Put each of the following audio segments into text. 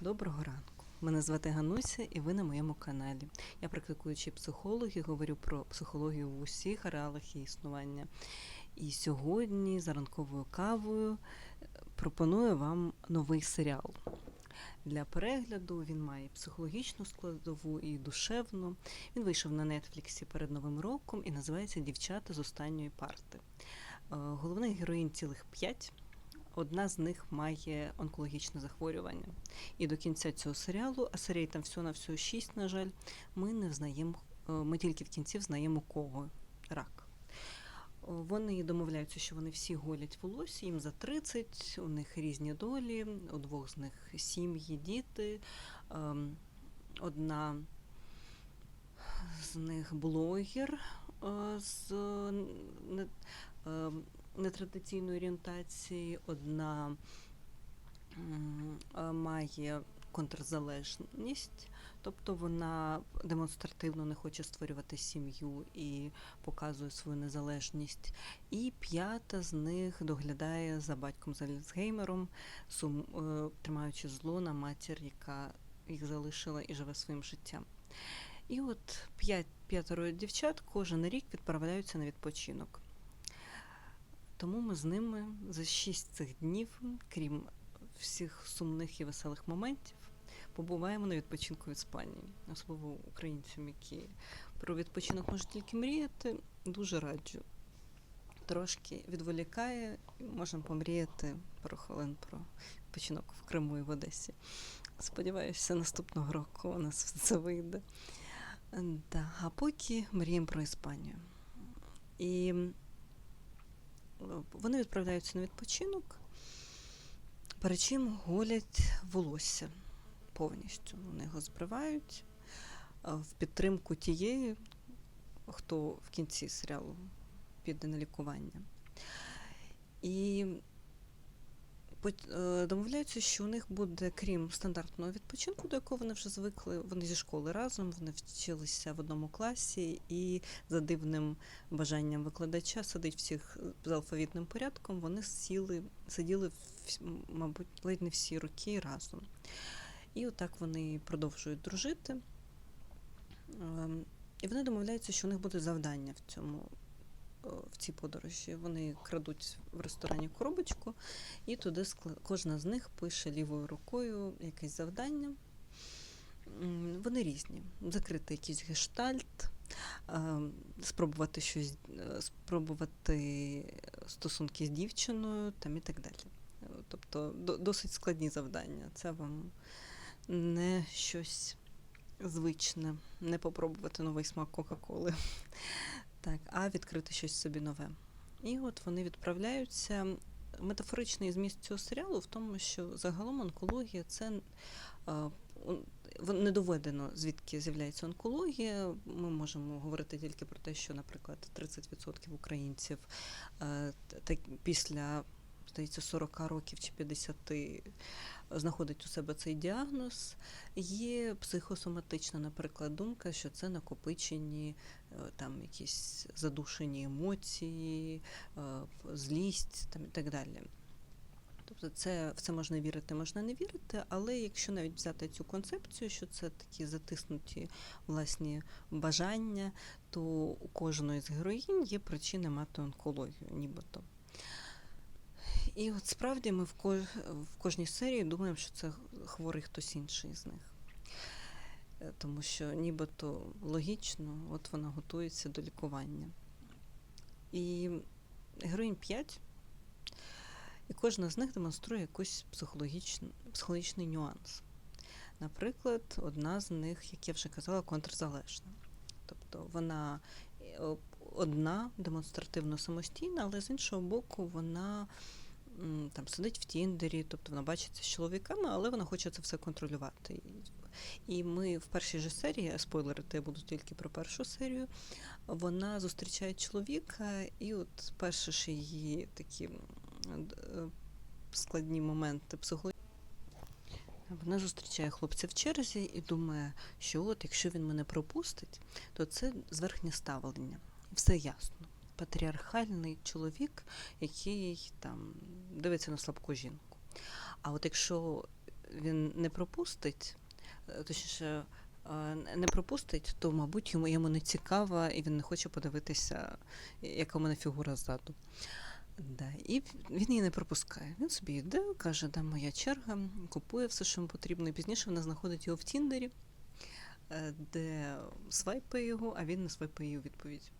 Доброго ранку. Мене звати Гануся, і ви на моєму каналі. Я практикуючий психолог і говорю про психологію в усіх ареалах її існування. І сьогодні за ранковою кавою е, пропоную вам новий серіал. Для перегляду він має психологічну складову і душевну. Він вийшов на Нетфліксі перед Новим роком і називається Дівчата з останньої парти. Е, Головних героїнь цілих п'ять. Одна з них має онкологічне захворювання. І до кінця цього серіалу, а серій там всього на всього шість, на жаль, ми не взнаємо, е, ми тільки в кінці взнаємо кого рак. Вони домовляються, що вони всі голять волосся, їм за 30, у них різні долі, у двох з них сім'ї, діти. Ем, Одна з них блогер е, з е, не- е, нетрадиційної орієнтації, одна е, має контрзалежність, тобто вона демонстративно не хоче створювати сім'ю і показує свою незалежність. І п'ята з них доглядає за батьком з Альцгеймером, сум, е, тримаючи зло на матір, яка їх залишила і живе своїм життям. І от п'ять, п'ятеро дівчат кожен рік відправляються на відпочинок. Тому ми з ними за шість цих днів, крім всіх сумних і веселих моментів, побуваємо на відпочинку в Іспанії, особливо українцям, які про відпочинок можуть тільки мріяти. Дуже раджу. Трошки відволікає, можемо помріяти пару хвилин про відпочинок в Криму і в Одесі. Сподіваюся, наступного року у нас це вийде. Да. А поки мріємо про Іспанію. І вони відправляються на відпочинок, перед чим голять волосся повністю. Вони його збривають е, в підтримку тієї, хто в кінці серіалу піде на лікування. І домовляються, що у них буде, крім стандартного відпочинку, до якого вони вже звикли, вони зі школи разом, вони вчилися в одному класі, і за дивним бажанням викладача садить всіх за алфавітним порядком, вони сіли, сиділи, мабуть, ледь не всі роки разом. І отак вони продовжують дружити. Ем, І вони домовляються, що у них буде завдання в цьому е, в цій подорожі. Вони крадуть в ресторані коробочку, і туди кожна з них пише лівою рукою якесь завдання. Вони різні. Закрити якийсь гештальт, е, спробувати щось, е, спробувати стосунки з дівчиною там і так далі. Е, Тобто досить складні завдання. Це вам не щось звичне, не попробувати новий смак Кока-Коли. Так, а відкрити щось собі нове. І от вони відправляються. Метафоричний зміст цього серіалу в тому, що загалом онкологія це не доведено, звідки з'являється онкологія. Ми можемо говорити тільки про те, що, наприклад, 30% українців е, після здається, 40 років чи 50 знаходить у себе цей діагноз. Є психосоматична, наприклад, думка, що це накопичені е, там якісь задушені емоції, е, злість там, і так далі. Тобто це, в це можна вірити, можна не вірити, але якщо навіть взяти цю концепцію, що це такі затиснуті власні бажання, то у кожної з героїнь є причини мати онкологію, нібито. І от справді ми в, в кожній серії думаємо, що це хворий хтось інший з них. Е, Тому що нібито логічно, от вона готується до лікування. І героїнь 5, і кожна з них демонструє якийсь психологічний, психологічний нюанс. Наприклад, одна з них, як я вже казала, контрзалежна. Тобто вона е, одна демонстративно самостійна, але з іншого боку, вона там сидить в Тіндері, тобто вона бачиться з чоловіками, але вона хоче це все контролювати. І- ми в першій же серії, а спойлерити я буду тільки про першу серію, вона зустрічає чоловіка, і от перші ж її такі е, складні моменти психології. Вона зустрічає хлопця в черзі і думає, що от якщо він мене пропустить, то це зверхнє ставлення. Все ясно. Патріархальний чоловік, який там дивиться на слабку жінку. А от якщо він не пропустить, е, точніше, е, не пропустить, то, мабуть, йому, йому не цікаво, і він не хоче подивитися, яка в мене фігура ззаду. Да, і він її не пропускає. Він собі йде, каже, да, моя черга, купує все, що йому потрібно. І пізніше вона знаходить його в Тіндері, е, де свайпає його, а він не свайпає її у відповідь.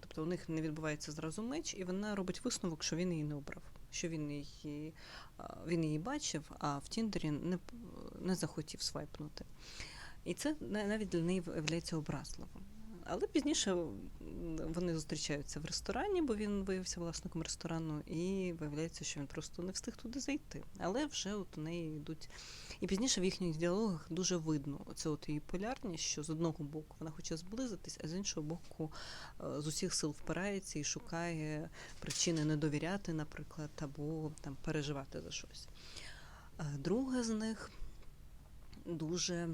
Тобто у них не відбувається зразу меч, і вона робить висновок, що він її не обрав, що він її, він її бачив, а в Тіндері не, не захотів свайпнути. І це на- навіть для неї виявляється образливим. Але пізніше вони зустрічаються в ресторані, бо він виявився власником ресторану, і виявляється, що він просто не встиг туди зайти. Але вже от у неї йдуть. І пізніше в їхніх діалогах дуже видно оце от її полярність, що з одного боку вона хоче зблизитись, а з іншого боку е, з усіх сил впирається і шукає причини не довіряти, наприклад, або там переживати за щось. Е, Друга з них дуже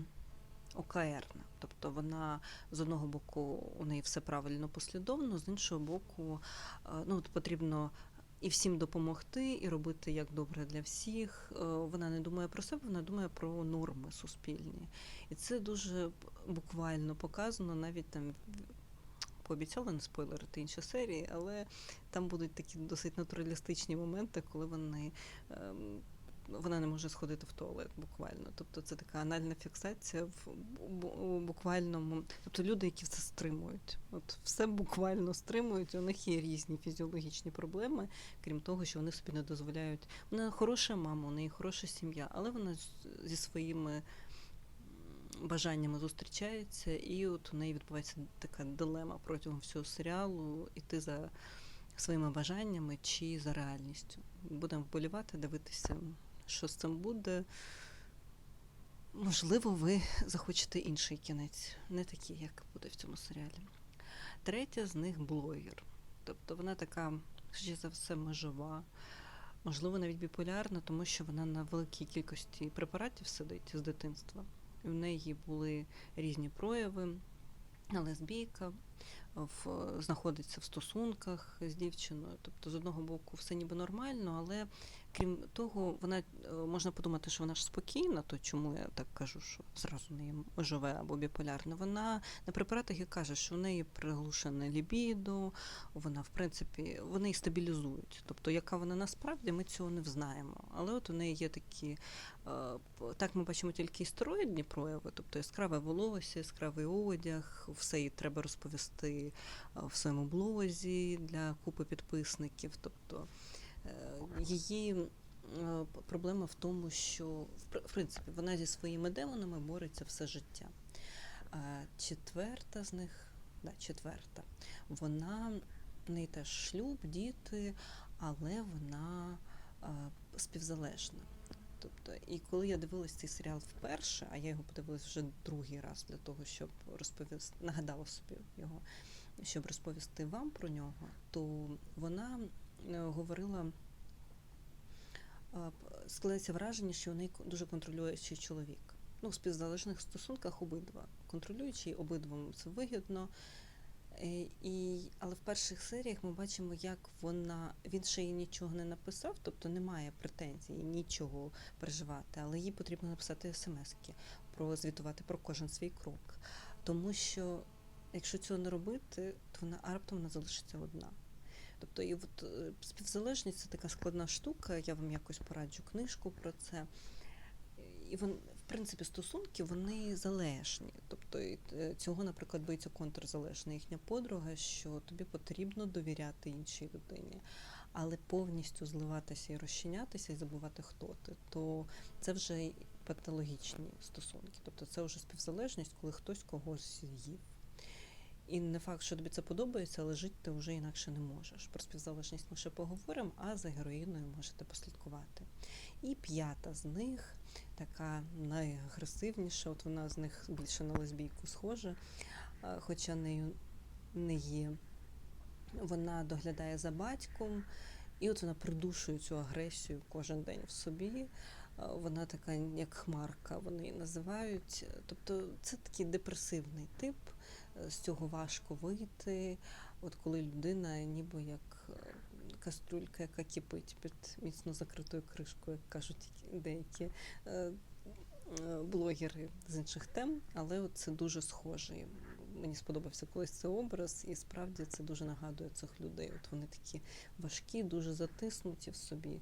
окаерна. Тобто вона з одного боку у неї все правильно послідовно, з іншого боку, е, ну от потрібно. І всім допомогти, і робити як добре для всіх. Е, Вона не думає про себе, вона думає про норми суспільні. І це дуже буквально показано, навіть там пообіцяли не спойлерити інші серії, але там будуть такі досить натуралістичні моменти, коли вони. Вона не може сходити в туалет буквально. Тобто це така анальна фіксація в буквальному. Тобто люди, які все стримують. От все буквально стримують. У них є різні фізіологічні проблеми, крім того, що вони собі не дозволяють. Вона хороша мама, у неї хороша сім'я, але вона зі своїми бажаннями зустрічається, і от у неї відбувається така дилема протягом всього серіалу іти за своїми бажаннями чи за реальністю. Будемо вболівати, дивитися, що з цим буде. Можливо, ви захочете інший кінець, не такий, як буде в цьому серіалі. Третя з них блогер. Тобто вона така, ще за все, межова, можливо, навіть біполярна, тому що вона на великій кількості препаратів сидить з дитинства. В неї були різні прояви. Лесбійка в, знаходиться в стосунках з дівчиною. Тобто, з одного боку, все ніби нормально, але крім того, вона е, можна подумати, що вона ж спокійна, то чому я так кажу, що зразу неї живе або біполярна. Вона на препаратах і каже, що в неї приглушене лібідо, вона, в принципі, вони її стабілізують. Тобто, яка вона насправді, ми цього не взнаємо. Але от у неї є такі, е, так ми бачимо тільки істероїдні прояви, тобто яскраве волосся, яскравий одяг, все їй треба розповісти е, в своєму блозі для купи підписників. Тобто її е, проблема в тому, що в принципі вона зі своїми демонами бореться все життя. Четверта з них, да, четверта, вона в неї теж шлюб, діти, але вона співзалежна. Тобто, і коли я дивилась цей серіал вперше, а я його подивилась вже другий раз для того, щоб розповісти, нагадала собі його, щоб розповісти вам про нього, то вона е, говорила, а, складається враження, що у неї дуже контролюючий чоловік. Ну, в співзалежних стосунках обидва. Контролюючий, обидвом це вигідно. Е, І, але в перших серіях ми бачимо, як вона він ще їй нічого не написав, тобто немає претензій, нічого переживати, але їй потрібно написати смски, прозвітувати про кожен свій крок. Тому що якщо цього не робити, то вона а раптом вона залишиться одна. Тобто, і от е, співзалежність це така складна штука. Я вам якось пораджу книжку про це. І вон, в принципі, стосунки вони залежні. Тобто е, цього, наприклад, боїться контрзалежна їхня подруга, що тобі потрібно довіряти іншій людині, але повністю зливатися і розчинятися і забувати, хто ти, то це вже патологічні стосунки. Тобто це вже співзалежність, коли хтось когось з'їв. І не факт, що тобі це подобається, але жити ти вже інакше не можеш. Про співзалежність ми ще поговоримо, а за героїною можете послідкувати. І п'ята з них, така найагресивніша, от вона з них більше на лесбійку схожа, хоча нею не є. Вона доглядає за батьком, і от вона придушує цю агресію кожен день в собі. Вона така, як хмарка, вони її називають. Тобто це такий депресивний тип, з цього важко вийти. От коли людина ніби як е, кастрюлька, яка кипить під міцно закритою кришкою, як кажуть деякі е, е, блогери з інших тем, але от це дуже схоже. Мені сподобався колись цей образ, і справді це дуже нагадує цих людей. От вони такі важкі, дуже затиснуті в собі.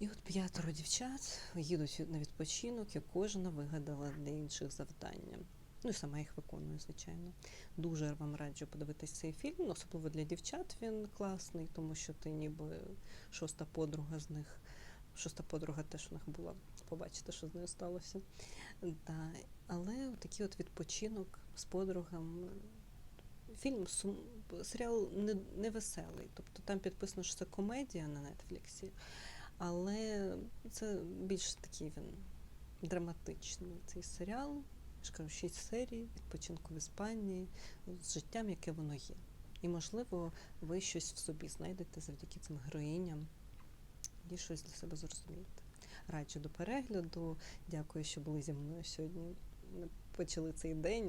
І от п'ятеро дівчат їдуть на відпочинок, і кожна вигадала для інших завдання. Ну і сама їх виконує, звичайно. Дуже вам раджу подивитись цей фільм, особливо для дівчат він класний, тому що ти ніби шоста подруга з них. Шоста подруга теж у них була. Побачите, що з нею сталося. Да. Але такий от відпочинок з подругами. Фільм сум... серіал не, не веселий. Тобто там підписано, що це комедія на Нетфліксі, але це більш такий він драматичний цей серіал. Ж шість серій відпочинку в Іспанії з життям, яке воно є. І, можливо, ви щось в собі знайдете завдяки цим героїням і щось для себе зрозумієте. Раджу до перегляду. Дякую, що були зі мною сьогодні. Почали цей день.